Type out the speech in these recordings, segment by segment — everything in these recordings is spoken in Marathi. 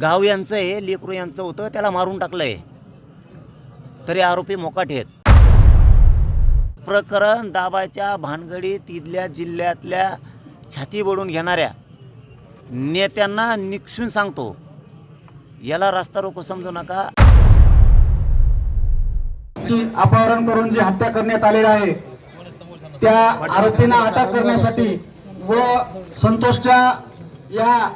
गाव यांचं आहे लेकरू यांचं होतं त्याला मारून टाकलंय. तरी आरोपी मोकाट आहेत. प्रकरण दाबाच्या भानगडीत इथल्या जिल्ह्यातल्या छाती बडून घेणाऱ्या नेत्यांना निक्षून सांगतो. याला रास्ता रोको समजू नका. अपहरण करून जी हत्या करण्यात आलेली आहे त्या आरोपींना अटक करण्यासाठी व संतोषच्या या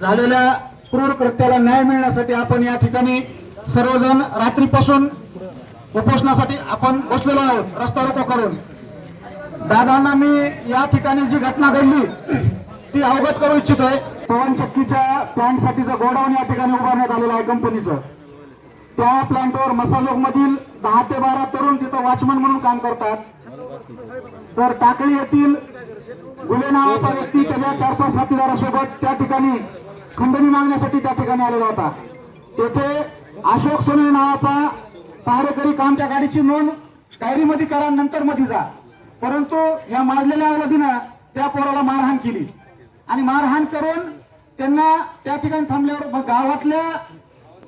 झालेल्या क्रूर कृत्याला न्याय मिळण्यासाठी आपण या ठिकाणी सर्वजण रात्रीपासून उपोषणासाठी आपण बसलेलो आहोत रस्ता रोको करून. दादांना मी या ठिकाणी जी घटना घडली ती अवगत करू इच्छितोय. पवन चक्कीच्या प्लांटसाठीचं गोडाऊन या ठिकाणी उभारण्यात आलेलं आहे कंपनीचं त्या प्लांटवर मसाजोग मधील दहा ते बारा तरुण तिथं वॉचमन म्हणून काम करतात. तर टाकळी येथील गुले नावाचा व्यक्ती त्याच्या चार पाच साथीदारासोबत त्या ठिकाणी खंडणी मागण्यासाठी त्या ठिकाणी आलेला होता. तेथे अशोक सोने नावाचा पहारेकरी कामच्या गाडीची नोंद डायरीमध्ये करा नंतर मध्ये जा. परंतु या मारलेल्या अवधीनं त्या पोराला मारहाण केली. आणि मारहाण करून त्यांना त्या ठिकाणी थांबल्यावर मग गावातल्या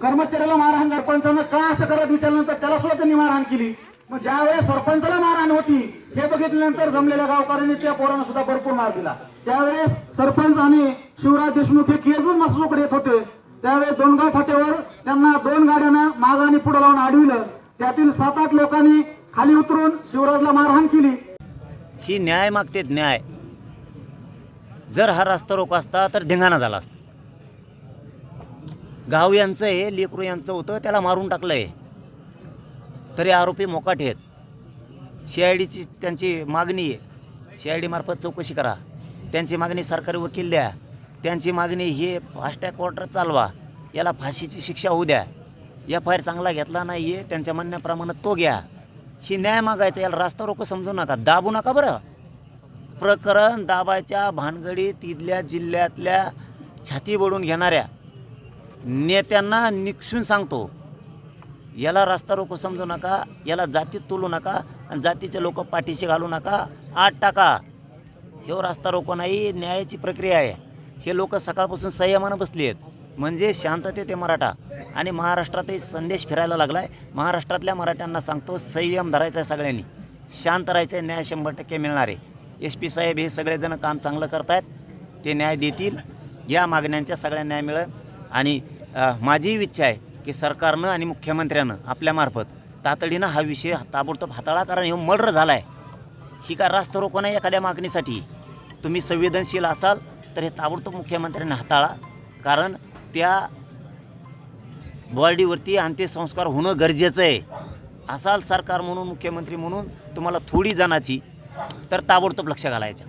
कर्मचाऱ्याला मारहाण सरपंचानं का असं करत विचारल्यानंतर त्याला सुद्धा त्यांनी मारहाण केली. मग ज्यावेळेस सरपंचाला मारहाण होती हे बघितल्यानंतर जमलेल्या गावकऱ्यांनी त्या पोरांना सुद्धा भरपूर मार दिला. त्यावेळेस सरपंच आणि शिवराज देशमुख हे केजून मसजोकडे येत होते. त्यावेळेस दोनगाव फाट्यावर त्यांना दोन गाड्यांना माग आणि पुढे लावून अडविलं त्यातील सात आठ लोकांनी खाली उतरून शिवराजला मारहाण केली. ही न्याय मागतेत न्याय. जर हा रस्ता रोख असता तर धिंगाणा झाला असता. गाव यांचं हे लेकरू यांचं होतं त्याला मारून टाकलंय. तरी आरोपी मोकाट आहेत. सी आय डीची त्यांची मागणी आहे. सी आय डीमार्फत चौकशी करा. त्यांची मागणी सरकारी वकील द्या. त्यांची मागणी हे फास्टॅग क्वार्टर चालवा. याला फाशीची शिक्षा होऊ द्या. एफ आय आर चांगला घेतला नाही आहे त्यांच्या म्हणण्याप्रमाणे तो घ्या. ही न्याय मागायचा याला रास्ता रोको समजू नका. दाबू नका बरं. प्रकरण दाबाच्या भानगडीत इथल्या जिल्ह्यातल्या छाती बडून घेणाऱ्या नेत्यांना निक्षून सांगतो. याला रास्ता रोको समजू नका. याला जातीत तोलू नका. आणि जातीचे लोक पाठीशी घालू नका आठ टाका. हे रस्ता रोको नाही न्यायाची प्रक्रिया आहे. हे लोक सकाळपासून संयमानं बसली आहेत म्हणजे शांतते ते मराठा. आणि महाराष्ट्रातही संदेश फिरायला लागला आहे महाराष्ट्रातल्या मराठ्यांना सांगतो संयम धरायचा आहे सगळ्यांनी. शांत राहायचं आहे न्याय शंभर टक्के मिळणार. आहे एस पी साहेब हे सगळेजण काम चांगलं करतायत. ते न्याय देतील. या मागण्यांच्या सगळ्या न्याय मिळत आणि माझीही इच्छा आहे की सरकारनं आणि मुख्यमंत्र्यानं आपल्यामार्फत तातडीनं हा विषय ताबडतोब हाताळा कारण हे मर्डर झाला आहे ही का रास्त रोको नाही एखाद्या मागणीसाठी. तुम्ही संवेदनशील असाल तर हे ताबडतोब मुख्यमंत्र्यांनी हाताळा कारण त्या बॉडीवरती अंत्यसंस्कार होणं गरजेचं आहे. असाल सरकार म्हणून मुख्यमंत्री म्हणून तुम्हाला थोडी जाणाची तर ताबडतोब लक्ष घालायचं.